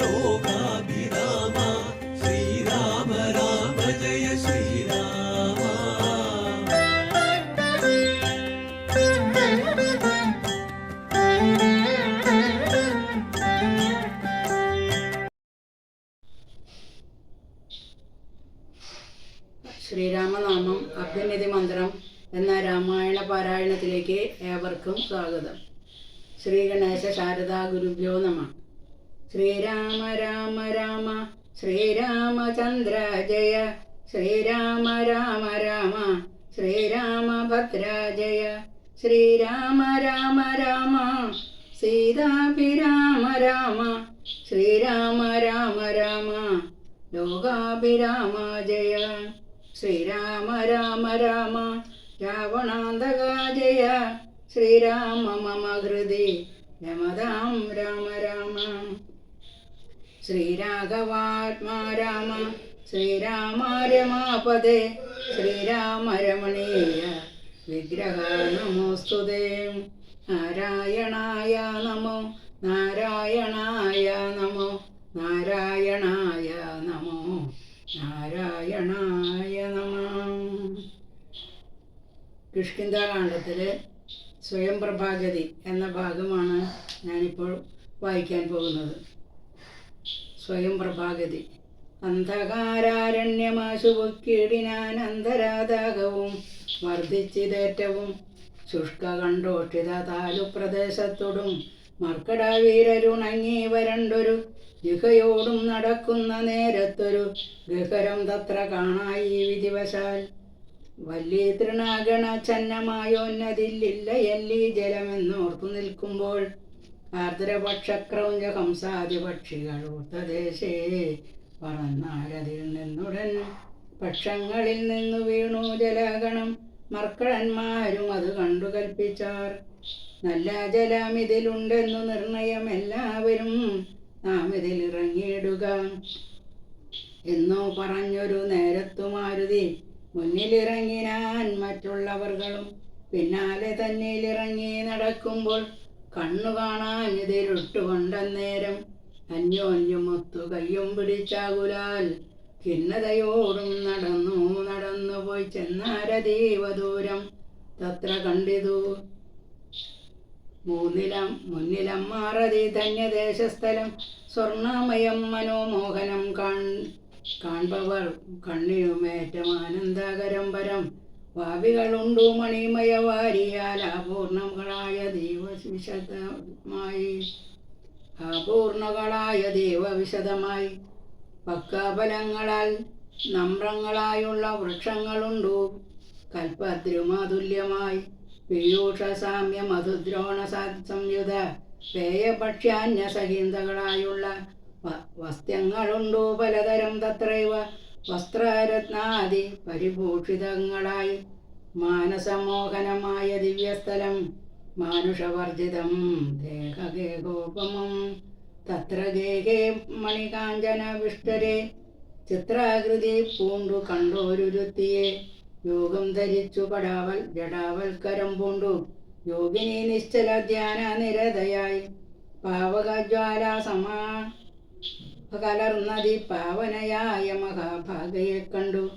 ലോകാഭിരാമ ശ്രീരാമ രാമ ജയ ശ്രീരാമ ശ്രീരാമനാമം അഭ്യനിധി മന്ത്രം എന്ന രാമായണ പാരായണത്തിലേക്ക് ഏവർക്കും സ്വാഗതം. ശ്രീ ഗണേശ ശാരദാ ഗുരുഭ്യോ നമ. ശ്രീരാമ രാമ രാമ ശ്രീരാമചന്ദ്ര ജയ ശ്രീരാമ രാമ രാമ ശ്രീരാമഭദ്ര ജയ ശ്രീരാമ രാമ രാമ സീതാഭിരാമ രാമ ശ്രീരാമ രാമ രാമ ലോകാഭിരാമ ജയ ശ്രീരാമ രാമ രാമ രാവണാന്തക ജയ ശ്രീരാമ മമ ഹൃദി രമതാം രാമ രാമ ശ്രീരാഘവാത്മാ രാമ ശ്രീരാമ രമാപദേ ശ്രീരാമ രമണീയ വിഗ്രഹ നമോസ്തുതേ നാരായണായ നമോ നാരായണായ നമോ നാരായണായ നമോ നാരായണായ നമ. കിഷ്കിന്താകാന്ഡത്തിലെ സ്വയം പ്രഭാഗതി എന്ന ഭാഗമാണ് ഞാനിപ്പോൾ വായിക്കാൻ പോകുന്നത്. സ്വയം പ്രഭാഗതി. അന്ധകാരാരണ്യമാശുപൊക്കിടിനാൻ അന്തരാതാകവും വർദ്ധിച്ചിതേറ്റവും ശുഷ്ക കണ്ടോഷിത താലുപ്രദേശത്തോടും മർക്കടവീരരുണങ്ങി വരണ്ടൊരു ഗുഹയോടും നടക്കുന്ന നേരത്തൊരു ഗഹരം തത്ര കാണായി വിധിവശാൽ. വല്ലി തൃണാഗണ ചന്നമായോന്നതില്ലില്ല എല്ലി ജലമെന്നോർത്തു നിൽക്കുമ്പോൾ ആർദ്രപക്ഷക്രൗഞ്ച ഹംസാദി പക്ഷികൾ ഊർത്തദേശേ പറന്നാരതിൽ നിന്നുടൻ പക്ഷങ്ങളിൽ നിന്നു വീണു ജലഗണം മർക്കളന്മാരും അത് കണ്ടു കൽപ്പിച്ചാർ. നല്ല ജലം ഇതിലുണ്ടെന്നു നിർണയം എല്ലാവരും നാം ഇതിൽ ഇറങ്ങിയിടുക എന്നോ പറഞ്ഞൊരു നേരത്തു മാരുതി. മുന്നിലിറങ്ങിനാൻ മറ്റുള്ളവർകളും പിന്നാലെ തന്നിലിറങ്ങി നടക്കുമ്പോൾ കണ്ണു കാണാൻ ഇതിരുട്ടുകൊണ്ടന്നേരം. അന്യോന്യമൊത്തു കയ്യും പിടിച്ചാകുലാൽ ഖിന്നതയോടും നടന്നു നടന്നു പോയി ചെന്നാരതീവ ദൂരം തത്ര കണ്ടിതു. മൂന്നിലം മുന്നിലം മാറതി ധന്യദേശസ്ഥലം. സ്വർണമയം മനോമോഹനം കാൺ കാൺപവർ കണ്ണിനുമേറ്റം ആനന്ദകരം പരം ഭാവികളുണ്ടു മണിമയ വാരിയാൽ ദൈവവിശദമായി അപൂർണകളായ ദൈവവിശദമായി പക്കാബലങ്ങളാൽ നമ്രങ്ങളായുള്ള വൃക്ഷങ്ങളുണ്ടു. കൽപ്പദ്രുമാതുല്യമായി. പീയൂഷ സാമ്യ മധുദ്രോണ സംയുത പേയഭക്ഷ്യാന്യ സഹീന്തകളായുള്ള വസ്ത്രങ്ങളുണ്ടു പലതരം തത്രൈവ വസ്ത്രരത്നാദി പരിഭൂഷിതങ്ങളായി മാനസമോഹനമായ ദിവ്യസ്ഥലം മാനുഷവർജിതം ദേഹഗേഹോപമം. തത്ര ഗേഹേ മണികാഞ്ചന വിഷ്ടരെ ചിത്രാകൃതി പൂണ്ടു കണ്ടോരുരുത്തിയെ. യോഗം ധരിച്ചു പടാവൽ ജടാവൽക്കരം പൂണ്ടു. യോഗിനി നിശ്ചല ധ്യാന നിരതയായി. പാവകജ്വാല സമാ കലർന്നതി പാവനയായ മഹാഭാഗയെ കണ്ടു.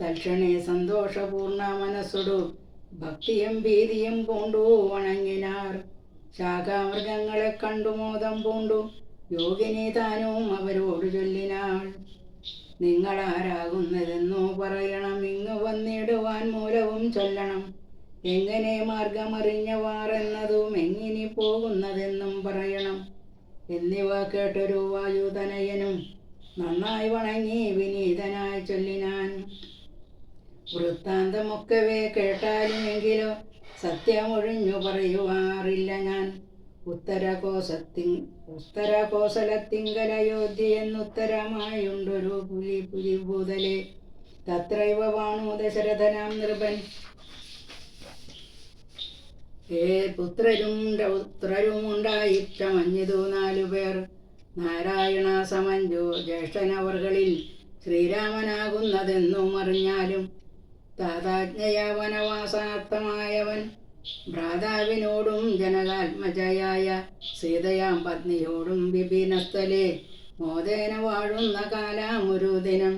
തൽക്ഷണേ സന്തോഷപൂർണ മനസ്സുടു. ഭക്തിയും ഭീതിയും പൂണ്ടു വണങ്ങിനാർ. ശാഖാമൃഗങ്ങളെ കണ്ടു മോദം പൂണ്ടു. യോഗിനി താനും അവരോട് ചൊല്ലിനാൾ. നിങ്ങളാരാകുന്നതെന്നോ പറയണം. ഇങ്ങു വന്നിടുവാൻ മൂലവും ചൊല്ലണം. എങ്ങനെ മാർഗമറിഞ്ഞവാർ എന്നതും എങ്ങിനി പോകുന്നതെന്നും പറയണം. എന്നിവ കേട്ടൊരു വായുതനയനും നന്നായി വണങ്ങി വിനീതനായി ചൊല്ലിനാൻ. വൃത്താന്തമൊക്കവേ കേട്ടാലുമെങ്കിലോ സത്യമൊഴിഞ്ഞു പറയുവാറില്ല ഞാൻ. ഉത്തരകോശത്തി ഉത്തരകോസലത്തിങ്കലയോധ്യ പുലി പുലി ഭൂതലെ തത്രൈവ വാണു ദശരഥനാം നൃപൻ ഏ പുത്രരും നാലു പേർ. നാരായണ സമഞ്ജു ജ്യേഷ്ഠനവർകളിൽ ശ്രീരാമനാകുന്നതെന്നും അറിഞ്ഞാലും താതാജ്ഞയ വനവാസാർത്ഥമായവൻ ഭ്രാതാവിനോടും ജനകാത്മജയായ സീതയാം പത്നിയോടും വിപിനസ്ഥലെ മോദേന വാഴുന്ന കാലാമൊരു ദിനം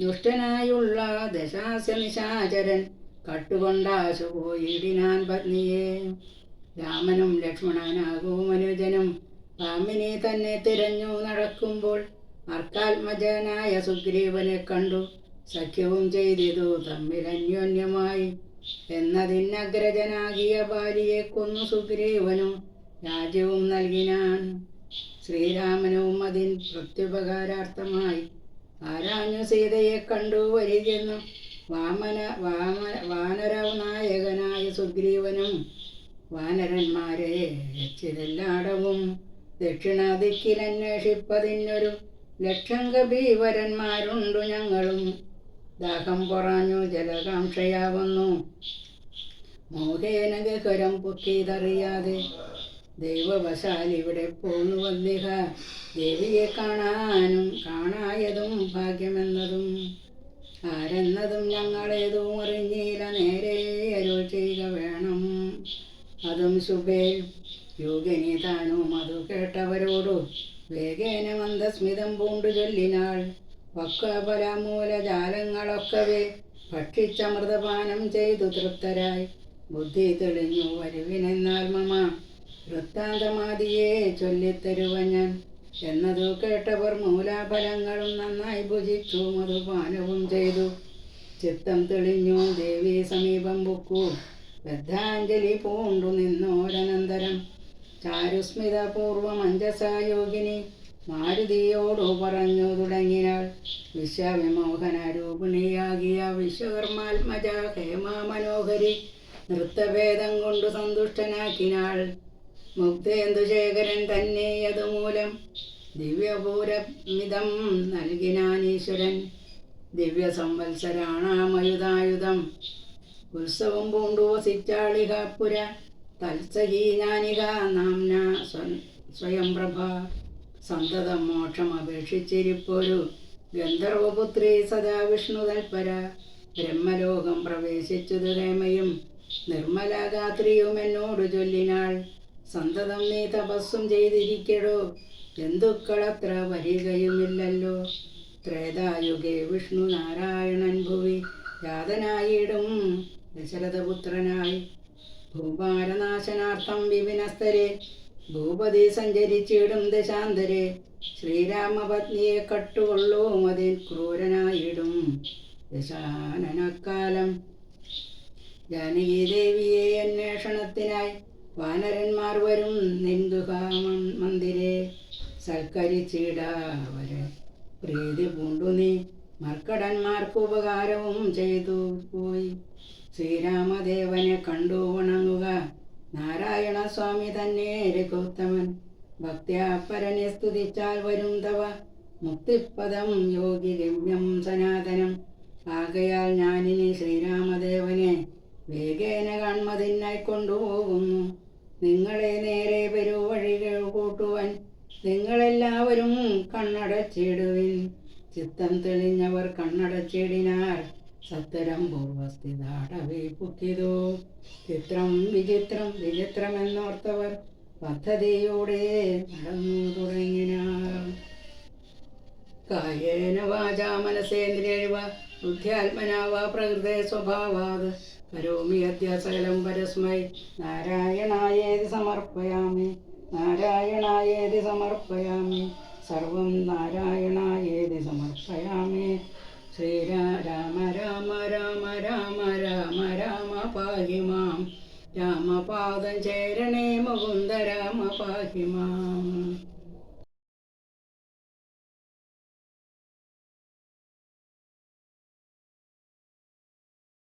ദുഷ്ടനായുള്ള ദശാസ്യ നിശാചരൻ കട്ടുകൊണ്ടാശു പോയിടിനാൻ പത്നിയെ. രാമനും ലക്ഷ്മണനാകൂ മനുജനും. പാമ്പിനെ തന്നെ തിരഞ്ഞു നടക്കുമ്പോൾ അർക്കാത്മജനായ സുഗ്രീവനെ കണ്ടു. സഖ്യവും ചെയ്തിതു. തമ്മിൽ അന്യോന്യമായി. എന്നതിനഗ്രജനാകിയ ബാലിയെ കൊന്നു സുഗ്രീവനും. രാജ്യവും നൽകിനാൻ ശ്രീരാമനും അതിൻ പ്രത്യുപകാരാർത്ഥമായി. ആരാഞ്ഞു സീതയെ കണ്ടു വരികെന്നു വാമന വാമന വാനര നായകനായ സുഗ്രീവനും വാനരന്മാരെ രക്ഷിതെല്ലാടവും ദക്ഷിണാദിക്കിലന്വേഷിപ്പതിനൊരു ലക്ഷം കബീവരന്മാരുണ്ടു ഞങ്ങളും. ദാഹം പൊറാഞ്ഞു ജലകാംക്ഷയാവുന്നു. മോഹേന ഗഹരം പൊക്കിയതറിയാതെ ദൈവവശാൽ ഇവിടെ പോന്നു വന്നിഹ. ദേവിയെ കാണാനും കാണായതും ഭാഗ്യമെന്നതും. ആരെന്നതും ഞങ്ങളേതും അറിഞ്ഞില്ല നേരെ അരുൾ ചെയ്യുക വേണം അതും സുബേൽ യോഗനി താനും അതു കേട്ടവരോടു വേഗേന മന്ദസ്മിതം പൂണ്ടു ചൊല്ലിനാൾ. വക്കബലമൂലജാലങ്ങളൊക്കവേ ഭക്ഷിച്ചമൃതപാനം ചെയ്തു തൃപ്തരായി. ബുദ്ധി തെളിഞ്ഞു വരുവിനെന്നാൽ മമ വൃത്താന്തമാതിയെ ചൊല്ലിത്തരുവ ഞാൻ. എന്നതു കേട്ടവർ മൂലാഫലങ്ങളും നന്നായി ഭുജിച്ചു മധുപാനവും ചെയ്തു. ചിത്തം തെളിഞ്ഞു ദേവി സമീപം ബുക്കു ബദ്ധാഞ്ജലി പൂണ്ടു നിന്നോരനന്തരം ചാരുസ്മിതപൂർവം അഞ്ജസായോഗിനി മാരുതിയോടു പറഞ്ഞു തുടങ്ങിനാൾ വിശ്വവിമോഹന രൂപിണിയാകിയ വിശ്വകർമാത്മജ ഹേമാ മനോഹരി നൃത്തഭേദം കൊണ്ടു സന്തുഷ്ടനാക്കിനാൾ. മുക്തേന്ദുശേഖരൻ തന്നെ അതുമൂലം ദിവ്യപൂരമിതം നൽകിനാനീശ്വരൻ ദിവ്യ സംവത്സരാണാമയുധായുധം ഉത്സവം പൂണ്ടു വസിച്ചാളികാപുര തത്സഹീനാനിക നാംന സ്വ- സ്വയംപ്രഭ. സന്തതം മോക്ഷം അപേക്ഷിച്ചിരിപ്പൊരു ഗന്ധർവപുത്രി സദാ വിഷ്ണു തൽപര. ബ്രഹ്മലോകം പ്രവേശിച്ചതു ഹേമയും നിർമ്മലഗാത്രിയും എന്നോട് ചൊല്ലിനാൾ. സന്തതം നീ തപസ്സും ചെയ്തിരിക്കടോ. ജന്തുക്കളത്ര വരികയുമില്ലല്ലോ. ത്രേതായുഗേ വിഷ്ണു നാരായണൻ ഭുവി ജാതനായിടും ദശരഥപുത്രനായി. ഭൂഭാരനാശനാർത്ഥം വിപിനസ്തരെ ഭൂപതി സഞ്ചരിച്ചിടും ദശാന്തരെ. ശ്രീരാമപത്നിയെ കട്ടുകൊള്ളൂ അതിൽ ക്രൂരനായിടും ദശാനനക്കാലം. ജാനകീദേവിയെ അന്വേഷണത്തിനായി വാനരന്മാർ വരും നിന്ദുക മന്ദിരെ. ചീടാവരെ പ്രീതി പൂണ്ടു നീ. മർക്കടന്മാർക്ക് ഉപകാരവും ചെയ്തു പോയി. ശ്രീരാമദേവനെ കണ്ടു ഉണങ്ങുക. നാരായണ സ്വാമി തന്നെ രഘുത്തമൻ. ഭക്തിയാപ്പരനെ സ്തുതിച്ചാൽ വരും തവ. മുക്തിപദം യോഗി ഗമ്യം സനാതനം. ആകയാൽ ഞാനിനി ശ്രീരാമദേവനെ വേഗേന കാൺമതിനായി കൊണ്ടുപോകുന്നു. നിങ്ങളെ നേരെ പെരുവഴികൾ കൂട്ടുവാൻ. നിങ്ങളെല്ലാവരും കണ്ണടച്ചിടുവിൻ. ചിത്തം തെളിഞ്ഞവർ കണ്ണടച്ചിടിനാർ സത്തരം പൂർവസ്ഥിതാടവേ പുക്കിതോ ചിത്രം വിചിത്രം വിചിത്രമെന്നോർത്തവർ പദ്ധതിയോടെ നടന്നു തുടങ്ങിനാർ കായേന വാചാ മനസേന്ദ്രിയവ ബുദ്ധ്യാത്മനാ പ്രകൃതി പ്രകൃതേ സ്വഭാവാത്. കരോമി അദ്യ സകലം പരസ്മൈ. നാരായണായേതി സമർപ്പയാമി. നാരായണായേതി സമർപ്പയാമി. സർവം നാരായണായേതി സമർപ്പയാമി. ശ്രീരാ രാമ രാമ രാമ രാമ രാമ രാമ പാഹി മാം. രാമപാദം ചേരണേ മുകുന്ദ രാമ പാഹി മാം.